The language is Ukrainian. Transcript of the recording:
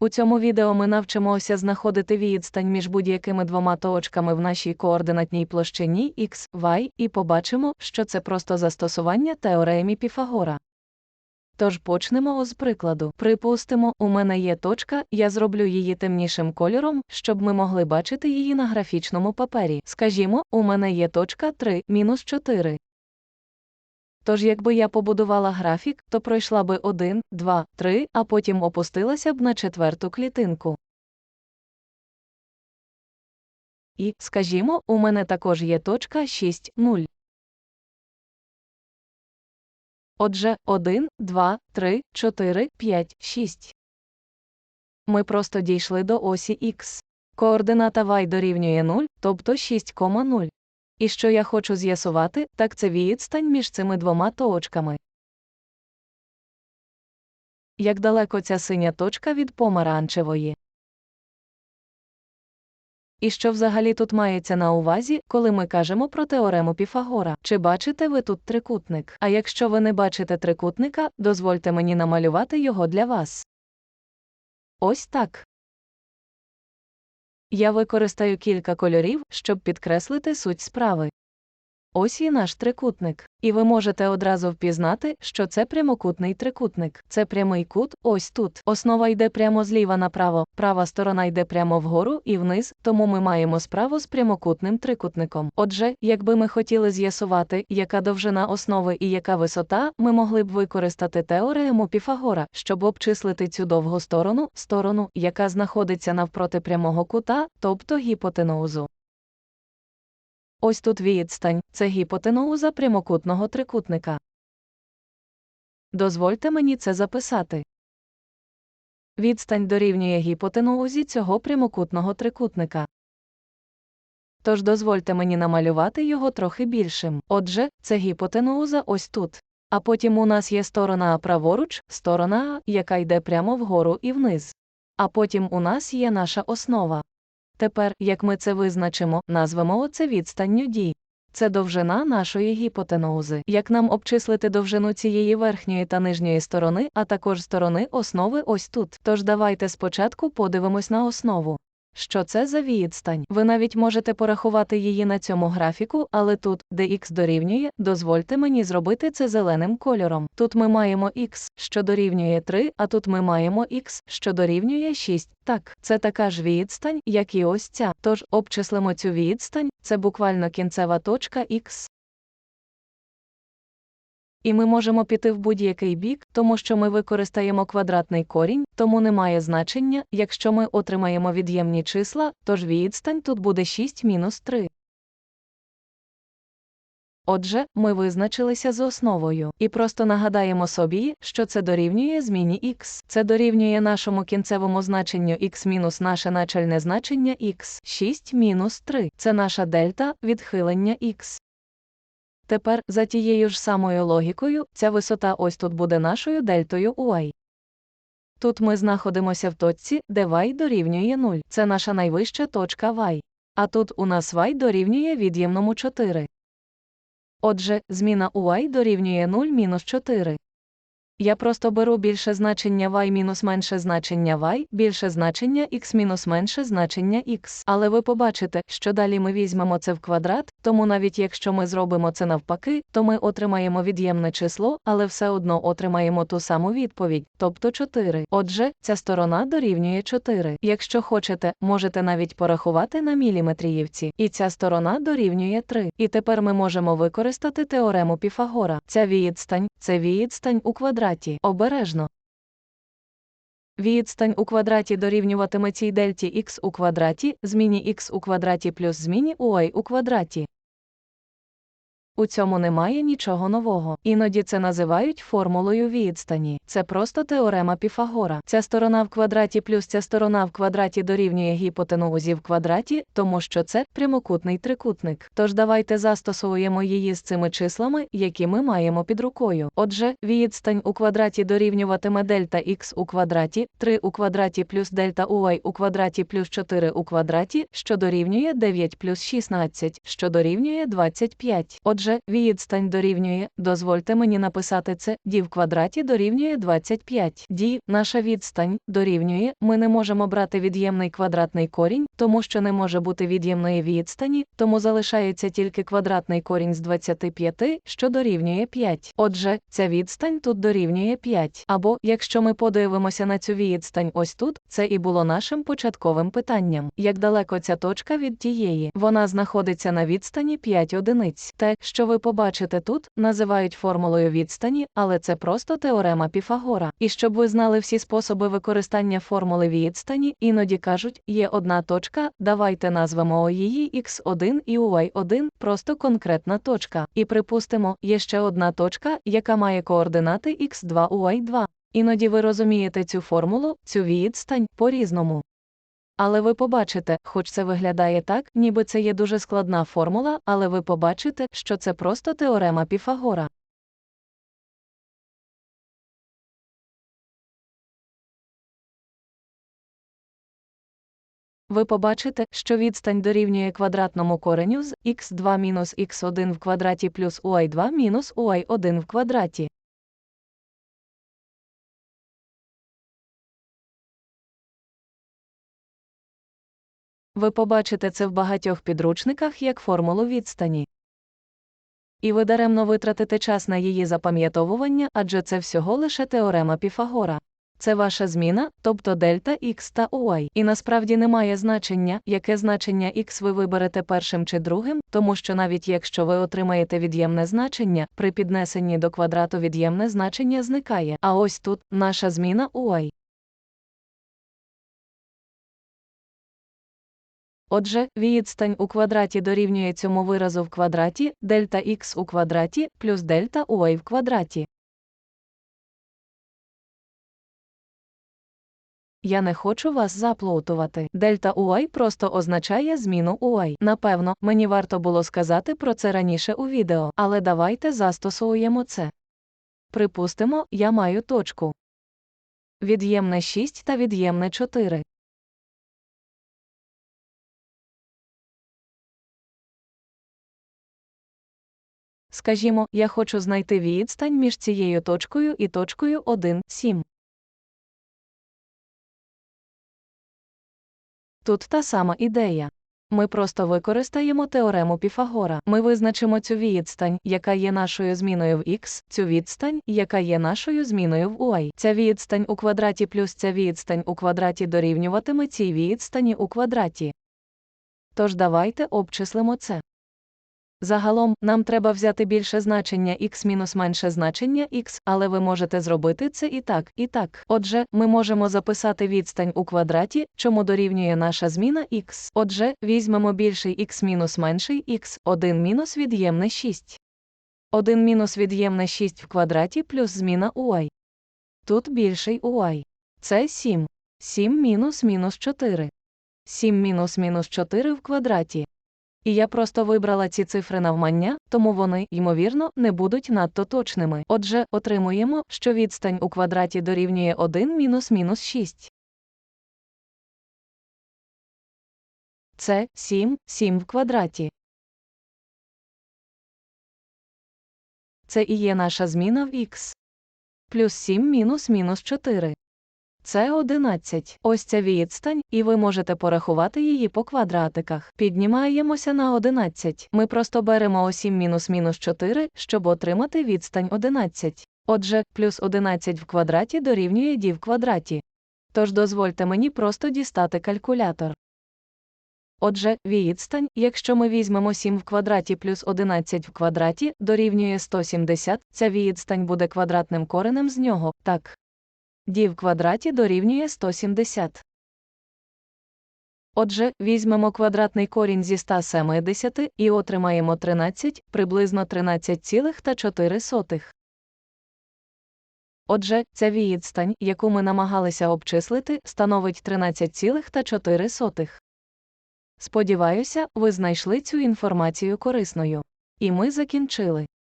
У цьому відео ми навчимося знаходити відстань між будь-якими двома точками в нашій координатній площині x, y і побачимо, що це просто застосування теоремі Піфагора. Тож почнемо з прикладу. Припустимо, у мене є точка, я зроблю її темнішим кольором, щоб ми могли бачити її на графічному папері. Скажімо, у мене є точка 3, мінус 4. Тож якби я побудувала графік, то пройшла би 1, 2, 3, а потім опустилася б на четверту клітинку. І, скажімо, у мене також є точка 6, 0. Отже, 1, 2, 3, 4, 5, 6. Ми просто дійшли до осі х. Координата y дорівнює 0, тобто 6,0. І що я хочу з'ясувати, так це відстань між цими двома точками. Як далеко ця синя точка від помаранчевої? І що взагалі тут мається на увазі, коли ми кажемо про теорему Піфагора? Чи бачите ви тут трикутник? А якщо ви не бачите трикутника, дозвольте мені намалювати його для вас. Ось так. Я використаю кілька кольорів, щоб підкреслити суть справи. Ось і наш трикутник. І ви можете одразу впізнати, що це прямокутний трикутник. Це прямий кут, ось тут. Основа йде прямо зліва направо, права сторона йде прямо вгору і вниз, тому ми маємо справу з прямокутним трикутником. Отже, якби ми хотіли з'ясувати, яка довжина основи і яка висота, ми могли б використати теорему Піфагора, щоб обчислити цю довгу сторону, сторону, яка знаходиться навпроти прямого кута, тобто гіпотенузу. Ось тут відстань це гіпотенуза прямокутного трикутника. Дозвольте мені це записати. Відстань дорівнює гіпотенузі цього прямокутного трикутника. Тож дозвольте мені намалювати його трохи більшим. Отже, це гіпотенуза ось тут. А потім у нас є сторона А праворуч, сторона А, яка йде прямо вгору і вниз. А потім у нас є наша основа. Тепер, як ми це визначимо, назвемо оце відстанню дій. Це довжина нашої гіпотенузи. Як нам обчислити довжину цієї верхньої та нижньої сторони, а також сторони основи ось тут. Тож давайте спочатку подивимось на основу. Що це за відстань? Ви навіть можете порахувати її на цьому графіку, але тут, де х дорівнює, дозвольте мені зробити це зеленим кольором. Тут ми маємо х, що дорівнює 3, а тут ми маємо х, що дорівнює 6. Так, це така ж відстань, як і ось ця. Тож обчислимо цю відстань, це буквально кінцева точка х. І ми можемо піти в будь-який бік, тому що ми використаємо квадратний корінь, тому немає значення, якщо ми отримаємо від'ємні числа, тож відстань тут буде 6 мінус 3. Отже, ми визначилися з основою і просто нагадаємо собі, що це дорівнює зміні х. Це дорівнює нашому кінцевому значенню х мінус наше начальне значення х 6 мінус 3. Це наша дельта відхилення х. Тепер, за тією ж самою логікою, ця висота ось тут буде нашою дельтою y. Тут ми знаходимося в точці, де y дорівнює 0. Це наша найвища точка y. А тут у нас y дорівнює від'ємному 4. Отже, зміна у y дорівнює 0 мінус 4. Я просто беру більше значення y мінус менше значення y, більше значення x мінус менше значення x. Але ви побачите, що далі ми візьмемо це в квадрат, тому навіть якщо ми зробимо це навпаки, то ми отримаємо від'ємне число, але все одно отримаємо ту саму відповідь, тобто 4. Отже, ця сторона дорівнює 4. Якщо хочете, можете навіть порахувати на міліметріївці. І ця сторона дорівнює 3. І тепер ми можемо використати теорему Піфагора. Ця відстань це відстань у квадраті. Обережно. Відстань у квадраті дорівнюватиме цій дельті х у квадраті, зміні х у квадраті плюс зміні y у квадраті. У цьому немає нічого нового. Іноді це називають формулою відстані. Це просто теорема Піфагора. Ця сторона в квадраті плюс ця сторона в квадраті дорівнює гіпотенузі в квадраті, тому що це прямокутний трикутник. Тож давайте застосуємо її з цими числами, які ми маємо під рукою. Отже, відстань у квадраті дорівнюватиме дельта х у квадраті, 3 у квадраті плюс дельта у y у квадраті плюс 4 у квадраті, що дорівнює 9 плюс 16, що дорівнює 25. Отже, Отже, відстань дорівнює, дозвольте мені написати це, ді в квадраті дорівнює 25. Ді, наша відстань, дорівнює, ми не можемо брати від'ємний квадратний корінь, тому що не може бути від'ємної відстані, тому залишається тільки квадратний корінь з 25, що дорівнює 5. Отже, ця відстань тут дорівнює 5. Або, якщо ми подивимося на цю відстань ось тут, це і було нашим початковим питанням. Як далеко ця точка від тієї? Вона знаходиться на відстані 5 одиниць. Те, що ви побачите тут, називають формулою відстані, але це просто теорема Піфагора. І щоб ви знали всі способи використання формули відстані, іноді кажуть, є одна точка, давайте назвемо її x1 і y1, просто конкретна точка. І припустимо, є ще одна точка, яка має координати x2 y2. Іноді ви розумієте цю формулу, цю відстань по-різному. Але ви побачите, хоч це виглядає так, ніби це є дуже складна формула, але ви побачите, що це просто теорема Піфагора. Ви побачите, що відстань дорівнює квадратному кореню з x2 мінус x1 в квадраті плюс y2 мінус y1 в квадраті. Ви побачите це в багатьох підручниках як формулу відстані. І ви даремно витратите час на її запам'ятовування, адже це всього лише теорема Піфагора. Це ваша зміна, тобто дельта x та y. І насправді немає значення, яке значення x ви виберете першим чи другим, тому що навіть якщо ви отримаєте від'ємне значення, при піднесенні до квадрату від'ємне значення зникає. А ось тут наша зміна y. Отже, відстань у квадраті дорівнює цьому виразу в квадраті, дельта х у квадраті плюс дельта y в квадраті. Я не хочу вас заплутувати. Дельта UI просто означає зміну UI. Напевно, мені варто було сказати про це раніше у відео, але давайте застосуємо це. Припустимо, я маю точку. Від'ємне 6 та від'ємне 4. Скажімо, я хочу знайти відстань між цією точкою і точкою 1, 7. Тут та сама ідея. Ми просто використаємо теорему Піфагора. Ми визначимо цю відстань, яка є нашою зміною в x, цю відстань, яка є нашою зміною в y. Ця відстань у квадраті плюс ця відстань у квадраті дорівнюватиме цій відстані у квадраті. Тож давайте обчислимо це. Загалом, нам треба взяти більше значення x мінус менше значення x, але ви можете зробити це і так, і так. Отже, ми можемо записати відстань у квадраті, чому дорівнює наша зміна x. Отже, візьмемо більший x мінус менший x, 1 мінус від'ємне 6. 1 мінус від'ємне 6 в квадраті плюс зміна y. Тут більший y. Це 7. 7 мінус мінус 4. 7 мінус мінус 4 в квадраті. І я просто вибрала ці цифри навмання, тому вони, ймовірно, не будуть надто точними. Отже, отримуємо, що відстань у квадраті дорівнює 1 мінус мінус 6. Це 7, 7 в квадраті. Це і є наша зміна в х. Плюс 7 мінус мінус 4. Це 11. Ось ця відстань, і ви можете порахувати її по квадратиках. Піднімаємося на 11. Ми просто беремо осім мінус мінус 4, щоб отримати відстань 11. Отже, плюс 11 в квадраті дорівнює d в квадраті. Тож дозвольте мені просто дістати калькулятор. Отже, відстань, якщо ми візьмемо 7 в квадраті плюс 11 в квадраті, дорівнює 170, ця відстань буде квадратним коренем з нього, так. D в квадраті дорівнює 170. Отже, візьмемо квадратний корінь зі 170 і отримаємо 13, приблизно 13,4. Отже, ця відстань, яку ми намагалися обчислити, становить 13,4. Сподіваюся, ви знайшли цю інформацію корисною. І ми закінчили.